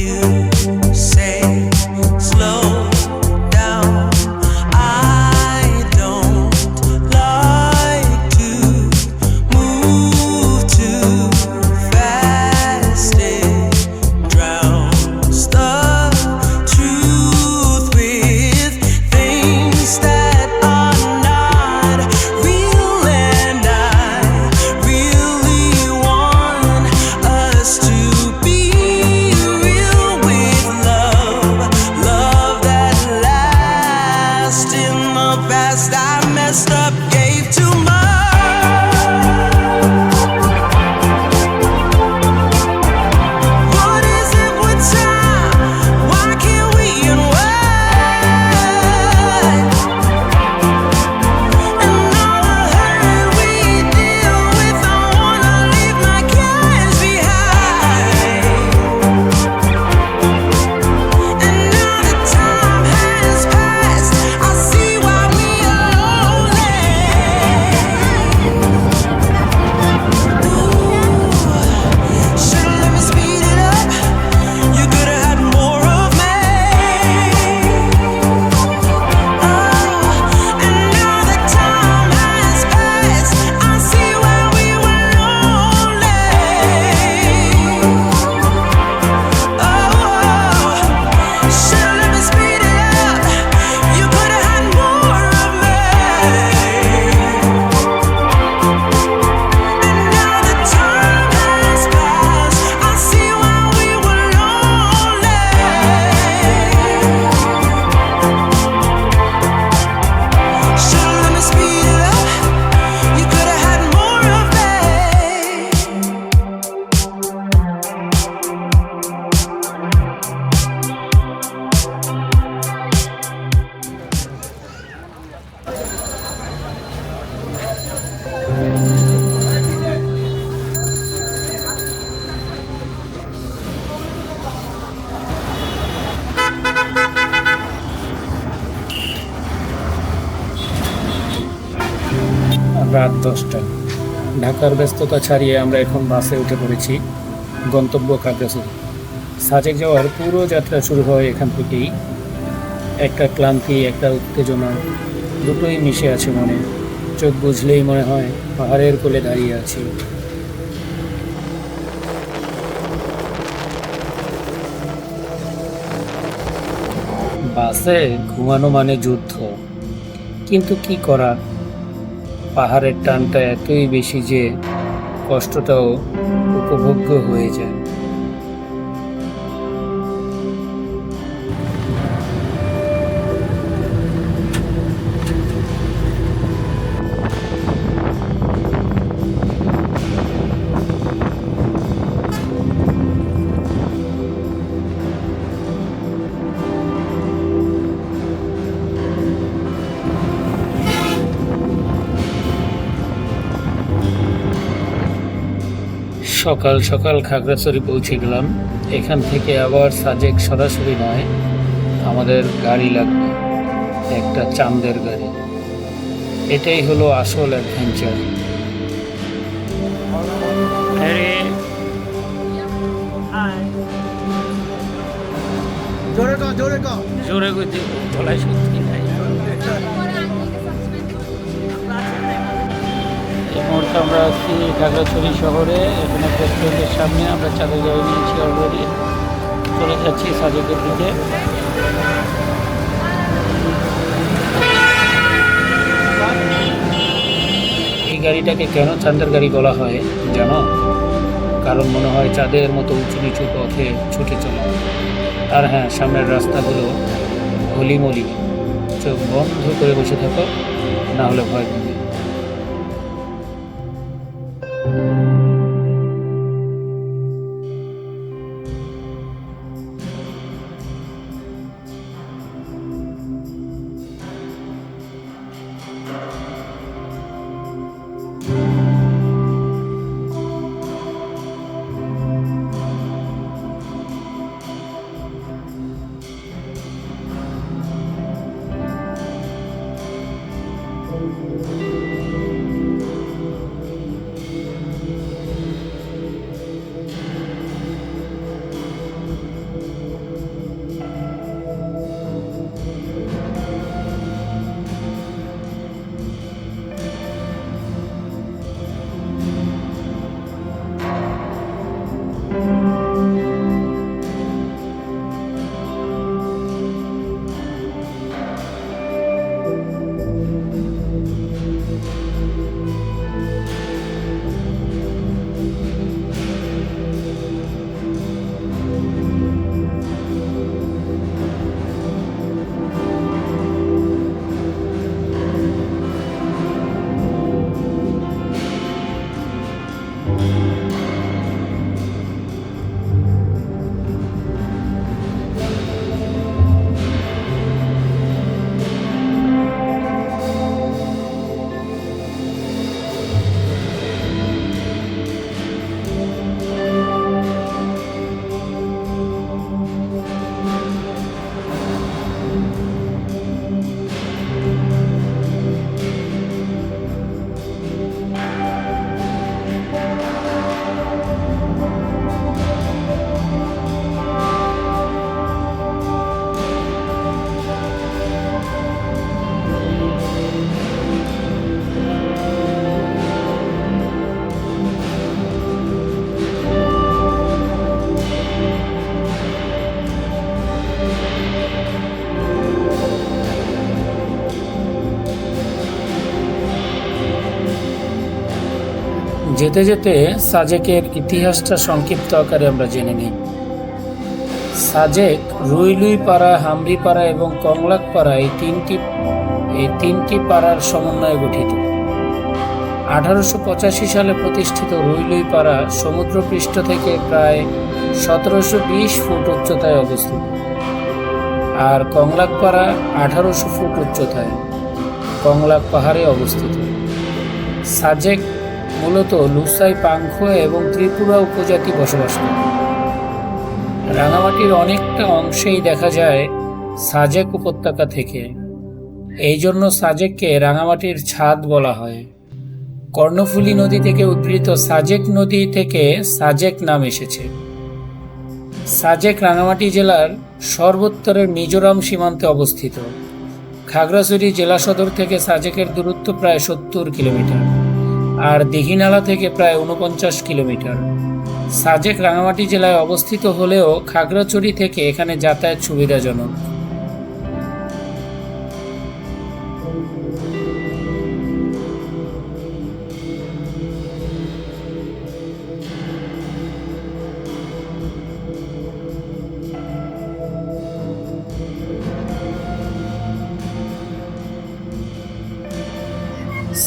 You রাত দশটা। ঢাকার ব্যস্ততা ছাড়িয়ে আমরা এখন বাসে উঠে পড়েছি গন্তব্য খাগড়াছড়ি। সাজেক যাওয়ার পুরো যাত্রা শুরু হয় এখান থেকেই। একটা ক্লান্তি, একটা উত্তেজনা, দুটোই মিশে আছে মনে। চোখ বুঝলেই মনে হয় পাহাড়ের কোলে দাঁড়িয়ে আছি। বাসে ঘুমানো মানে যুদ্ধ। কিন্তু কি করা? পাহাড়ের টানটা এতই বেশি যে কষ্টটাও উপভোগ্য হয়ে যায়। সকাল সকাল খাগড়াছড়ি পৌঁছে গেলাম। এখান থেকে আবার সাজেক সরাসরি নয় আমাদের গাড়ি লাগবে একটা চান্দের গাড়ি। এটাই হলো আসল অ্যাডভেঞ্চার জোরে জোরে জোরে গতি বলাই সত্যি আমরা আছি খাগড়াছড়ি শহরে। এখানে প্রেসিডেন্টের সামনে আমরা চাঁদের গাড়ি নিয়েছি অলরেডি চলে যাচ্ছি সাজেকের দিকে। এই গাড়িটাকে কেন চাঁদের গাড়ি বলা হয় জানো? কারণ মনে হয় চাঁদের মতো উঁচু নিচু পথে ছুটে চলা। আর হ্যাঁ সামনের রাস্তাগুলো হলিমলি। চোখ বন্ধ করে বসে থাকো, না হলে ভয় যেতে যেতে সাজেকের ইতিহাসটা সংক্ষিপ্ত আকারে আমরা জেনে নিই। সাজেক রুইলুই পাড়া হামরি পাড়া এবং কংলাক পাড়া এই তিনটি এই তিনটি পাড়ার সমন্বয়ে গঠিত। আঠারোশো পঁচাশি সালে প্রতিষ্ঠিত রুইলুই পাড়া সমুদ্রপৃষ্ঠ থেকে প্রায় সতেরোশো বিশ ফুট উচ্চতায় অবস্থিত আর কংলাক পাড়া আঠারোশো ফুট উচ্চতায় কংলাক পাহাড়ে অবস্থিত। সাজেক মূলত লুসাই পাংখো এবং ত্রিপুরা উপজাতি বসবাস করে। রাঙামাটির অনেকটা অংশেই দেখা যায় সাজেক উপত্যকা থেকে। এই জন্য সাজেককে রাঙামাটির ছাদ বলা হয়। কর্ণফুলী নদী থেকে উদ্ভূত সাজেক নদী থেকে সাজেক নাম এসেছে। সাজেক রাঙামাটি জেলার সর্বোত্তরের মিজোরাম সীমান্তে অবস্থিত। খাগড়াছড়ি জেলা সদর থেকে সাজেকের দূরত্ব প্রায় সত্তর কিলোমিটার। আর দিঘিনালা থেকে প্রায় উনপঞ্চাশ কিলোমিটার। সাজেক রাঙামাটি জেলায় অবস্থিত হলেও খাগড়াছড়ি থেকে এখানে যাতায়াত সুবিধাজনক।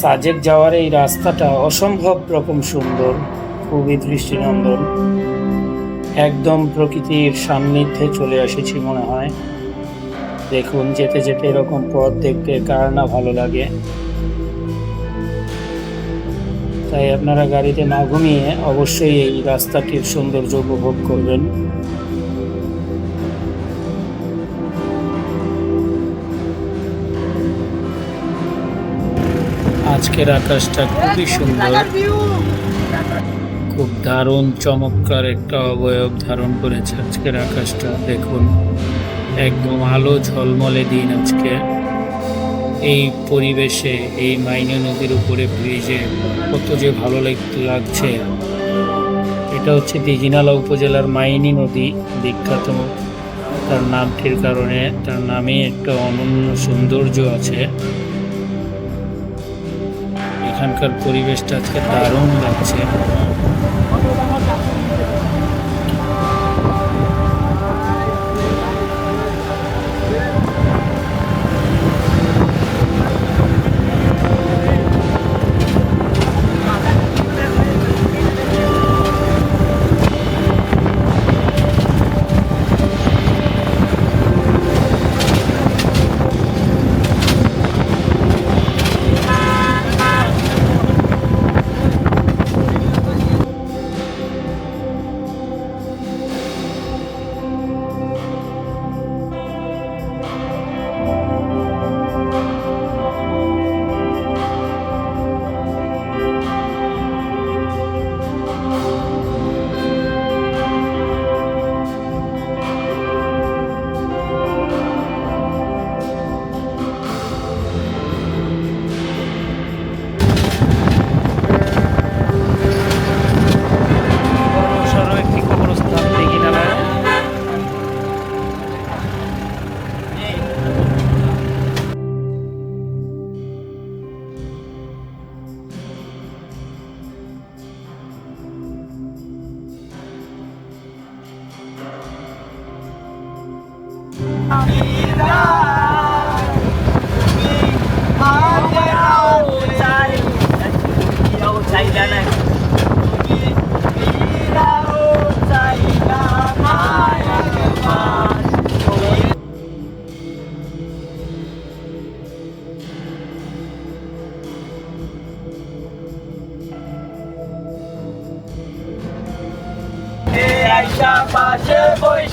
সাজেক যাওয়ার এই রাস্তাটা অসম্ভব রকম সুন্দর, খুবই দৃষ্টিনন্দন। একদম প্রকৃতির সান্নিধ্যে চলে এসেছি মনে হয়। দেখুন, যেতে যেতে এরকম পথ দেখতে কার না ভালো লাগে। তাই আপনারা গাড়িতে না ঘুমিয়ে অবশ্যই এই রাস্তাটির সৌন্দর্য উপভোগ করবেন। আজকের আকাশটা খুবই সুন্দর। খুব দারুণ চমৎকার একটা অবয়ব ধারণ করেছে আজকের আকাশটা, দেখুন। একদম আলো ঝলমলে দিন আজকে। এই পরিবেশে, এই মাইনে নদীর উপরে ব্রিজে কত যে ভালো লাগ- লাগছে। এটা হচ্ছে দিঘিনালা উপজেলার মাইনি নদী, বিখ্যাত। তার নামটির কারণে, তার নামে একটা অনন্য সৌন্দর্য আছে। এখানকার পরিবেশটা আজকে দারুণ লাগছে।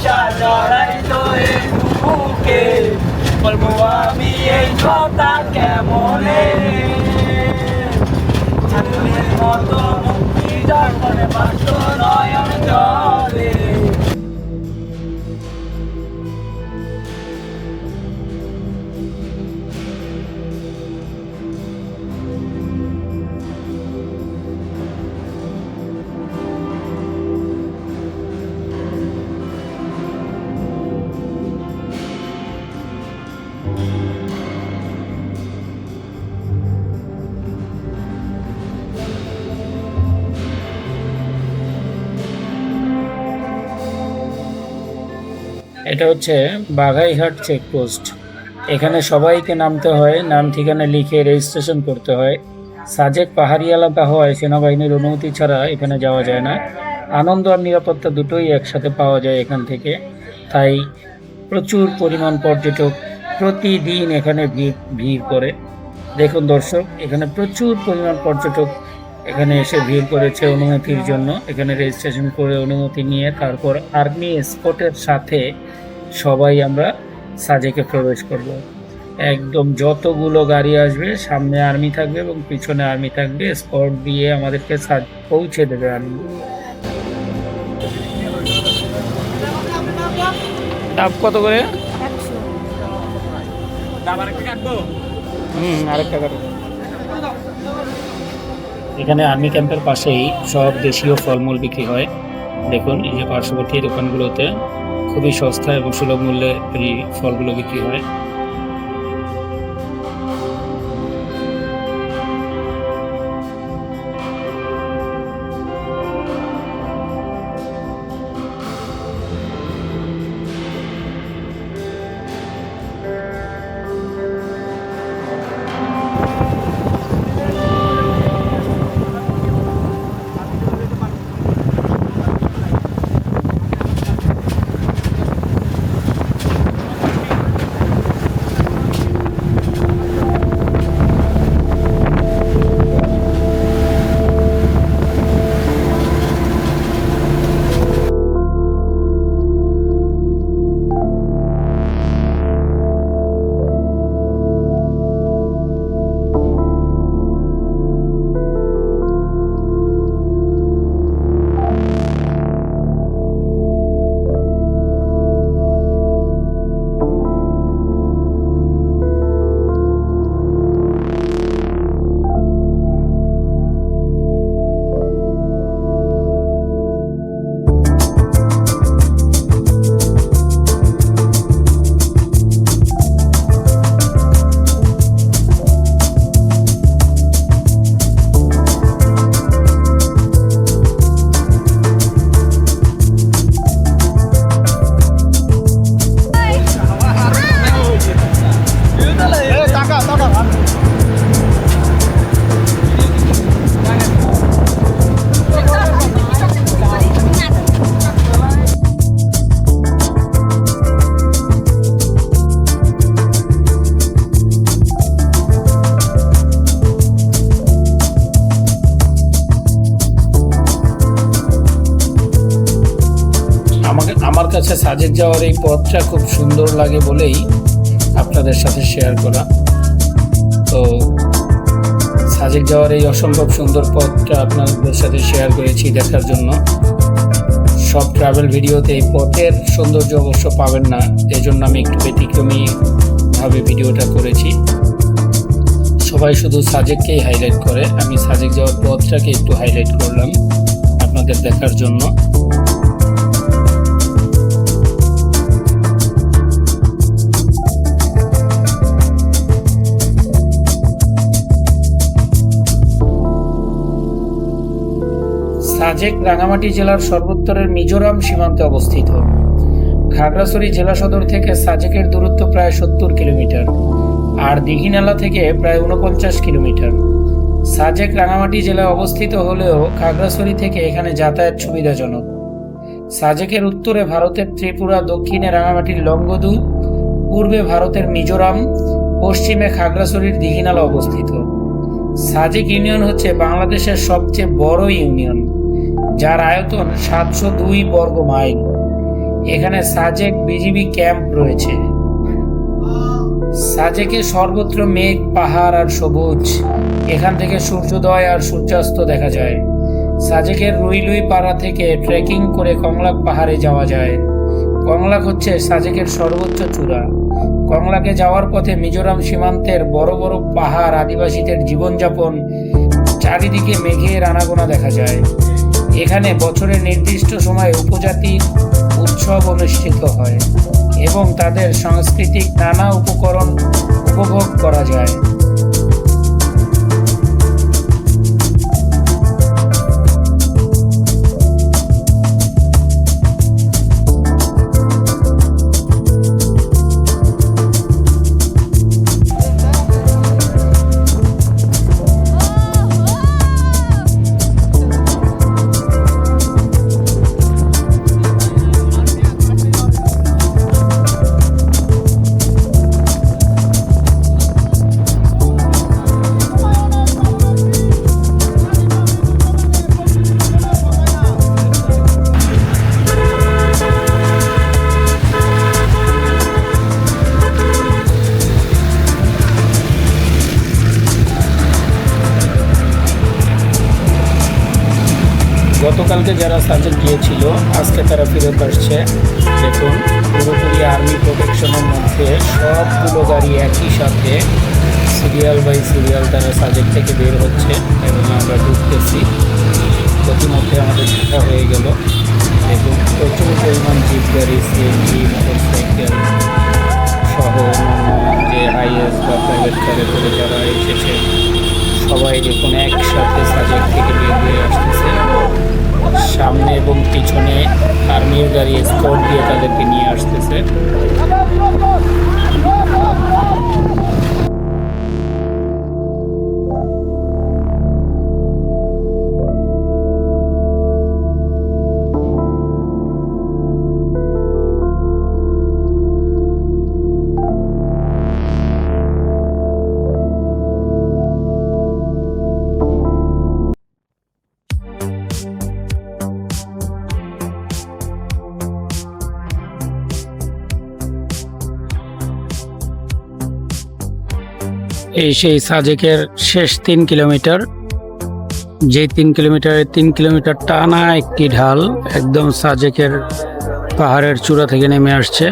বৈশা জড়াই তো এই বুকে। বলব এই মতো মুক্তি যখন বাস্ত নয়ন জলে। এটা হচ্ছে বাঘাইঘাট চেকপোস্ট এখানে সবাইকে নামতে হয়, নাম ঠিকানা লিখে রেজিস্ট্রেশন করতে হয়। সাজেক পাহাড়ি এলাকা হওয়ায় সেনাবাহিনীর অনুমতি ছাড়া এখানে যাওয়া যায় না। আনন্দ আর নিরাপত্তা দুটোই একসাথে পাওয়া যায় এখান থেকে। তাই প্রচুর পরিমাণ পর্যটক প্রতিদিন এখানে ভিড় ভিড় করে। দেখুন দর্শক, এখানে প্রচুর পরিমাণ পর্যটক এখানে এসে ভিড় করেছে অনুমতির জন্য। এখানে রেজিস্ট্রেশন করে অনুমতি নিয়ে তারপর আর্মি স্পটের সাথে সবাই আমরা সাজেকে প্রবেশ করব। একদম যতগুলো গাড়ি আসবে, সামনে আর্মি থাকবে এবং পিছনে আর্মি থাকবে স্পট দিয়ে আমাদেরকে সাজ- পৌঁছে দেবে আর্মি। ডাব কত করে? হুম, আরেকটা এখানে আর্মি ক্যাম্পের পাশেই সব দেশীয় ফলমূল বিক্রি হয়। দেখুন, এই যে পার্শ্ববর্তী দোকানগুলোতে খুবই সস্তা এবং সুলভ মূল্যে এই ফলগুলো বিক্রি হয়। সাজেক যাওয়ার এই পথটা খুব সুন্দর লাগে বলেই আপনাদের সাথে শেয়ার করা। তো সাজেক যাওয়ার এই অসম্ভব সুন্দর পথটা আপনাদের সাথে শেয়ার করেছি দেখার জন্য। সব ট্রাভেল ভিডিওতে এই পথের সৌন্দর্য অবশ্য পাবেন না এই জন্য আমি একটু ব্যতিক্রমী ভাবে ভিডিওটা করেছি। সবাই শুধু সাজেককেই হাইলাইট করে, আমি সাজেক যাওয়ার পথটাকে একটু হাইলাইট করলাম আপনাদের দেখার জন্য। সাজেক রাঙামাটি জেলার সর্বোত্তরের মিজোরাম সীমান্তে অবস্থিত। খাগড়াছড়ি জেলা সদর থেকে সাজেকের দূরত্ব প্রায় সত্তর কিলোমিটার, আর দিঘিনালা থেকে প্রায় উনপঞ্চাশ কিলোমিটার। সাজেক, রাঙামাটি জেলায় অবস্থিত হলেও খাগড়াছড়ি থেকে এখানে যাতায়াত সুবিধাজনক। সাজেকের উত্তরে ভারতের ত্রিপুরা, দক্ষিণে রাঙামাটির লংগদু, পূর্বে ভারতের মিজোরাম, পশ্চিমে খাগড়াছড়ির দিঘিনালা অবস্থিত। সাজেক ইউনিয়ন হচ্ছে বাংলাদেশের সবচেয়ে বড় ইউনিয়ন। যার আয়তন সাতশো দুই বর্গ মাইল। এখানে সাজেক বিজিবি ক্যাম্প রয়েছে। সাজেকে সর্বত্র মেঘ, পাহাড় আর সবুজ। এখান থেকে সূর্যোদয় আর সূর্যাস্ত দেখা যায়। সাজেকের রুইলুই পাড়া থেকে ট্রেকিং করে কংলাক পাহাড়ে যাওয়া যায়। কংলাক হচ্ছে সাজেকের সর্বোচ্চ চূড়া। কংলাকে যাওয়ার পথে মিজোরাম সীমান্তের বড় বড় পাহাড় আদিবাসীদের জীবনযাপন, চারিদিকে মেঘের আনাগোনা দেখা যায়। এখানে বছরের নির্দিষ্ট সময়ে উপজাতি উৎসব অনুষ্ঠিত হয় এবং তাদের সাংস্কৃতিক নানা উপকরণ উপভোগ করা যায়। গতকালকে যারা সাজেক গিয়েছিল, আজকে তারা ফেরত আসছে। দেখুন, পুরোপুরি আর্মি প্রোটেকশনের মধ্যে সবগুলো গাড়ি একই সাথে সিরিয়াল বাই সিরিয়াল তারা সাজেক থেকে বের হচ্ছে এবং আমরা ঢুকতেছি। প্রতিমধ্যে আমাদের শেখা হয়ে গেল। দেখুন, প্রচুর পরিমাণ জিপ গাড়ি সিএনজি মোটরসাইকেল সহ যে হাইয়েস্ট বা প্রাইভেট কারে করে যারা এসেছে, সবাই দেখুন একসাথে সাজেক থেকে বের হয়ে আসতেছে। সামনে এবং পিছনে আর্মির গাড়ি স্কোর দিয়ে তাদেরকে নিয়ে আসতেছে। এই সেই সাজেকের শেষ তিন কিলোমিটার। যে তিন কিলোমিটারে তিন কিলোমিটার টানা একটি ঢাল একদম সাজেকের পাহাড়ের চূড়া থেকে নেমে আসছে।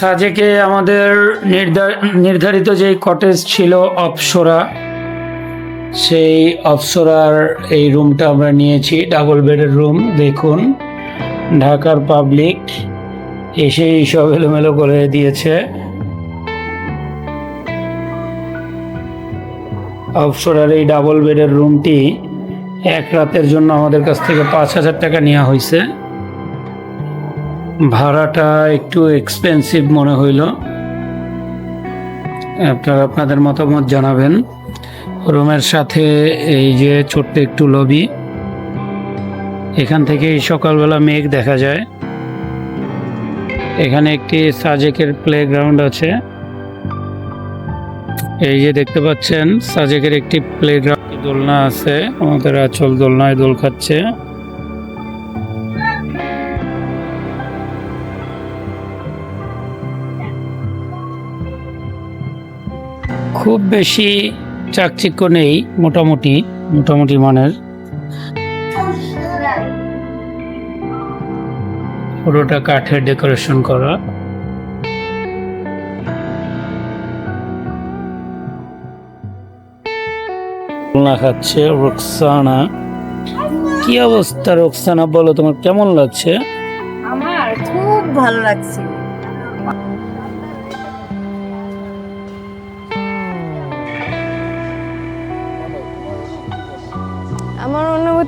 সাজেকে আমাদের নির্ধার- নির্ধারিত যে কটেজ ছিল অপসরা, সেই অপসরার এই রুমটা আমরা নিয়েছি ডাবল বেডের রুম দেখুন। ঢাকার পাবলিক এসেই সব এলোমেলো করে দিয়েছে। অপসরার এই ডাবল বেডের রুমটি এক রাতের জন্য আমাদের কাছ থেকে পাঁচ হাজার টাকা নেওয়া হয়েছে। ভাড়াটা একটু এক্সপেন্সিভ মনে হইল। আপনারা আপনাদের মতামত জানাবেন। রুমের সাথে এই যে ছোট্ট একটু লবি এখান থেকে সকালবেলা মেঘ দেখা যায়। এখানে একটি সাজেকের প্লে গ্রাউন্ড আছে। এই যে দেখতে পাচ্ছেন, সাজেকের একটি প্লে গ্রাউন্ড দোলনা আছে। আমাদের আচল দোলনায় দোল খাচ্ছে। খুব বেশি চাকচিক্য নেই, মোটামুটি মোটামুটি মানের। পুরোটা কাঠের ডেকোরেশন করা। খাচ্ছে, রোকসানা। কি অবস্থা রোকসানা বলো তোমার? কেমন লাগছে? আমার খুব ভালো লাগছে।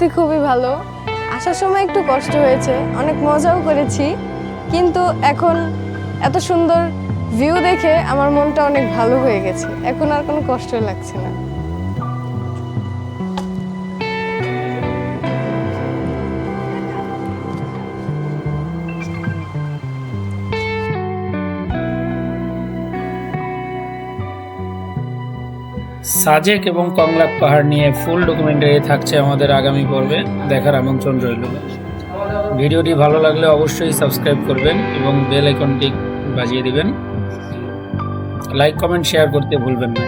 অনুভূতি খুবই ভালো। আসার সময় একটু কষ্ট হয়েছে, অনেক মজাও করেছি, কিন্তু এখন এত সুন্দর ভিউ দেখে আমার মনটা অনেক ভালো হয়ে গেছে। এখন আর কোনো কষ্ট লাগছে না। সাজেক এবং কংলাক পাহাড় নিয়ে ফুল ডকুমেন্টারি থাকছে আমাদের আগামী পর্বে। দেখার আমন্ত্রণ রইল। ভিডিওটি ভালো লাগলে অবশ্যই সাবস্ক্রাইব করবেন এবং বেল আইকনটি বাজিয়ে দিবেন। লাইক কমেন্ট শেয়ার করতে ভুলবেন না।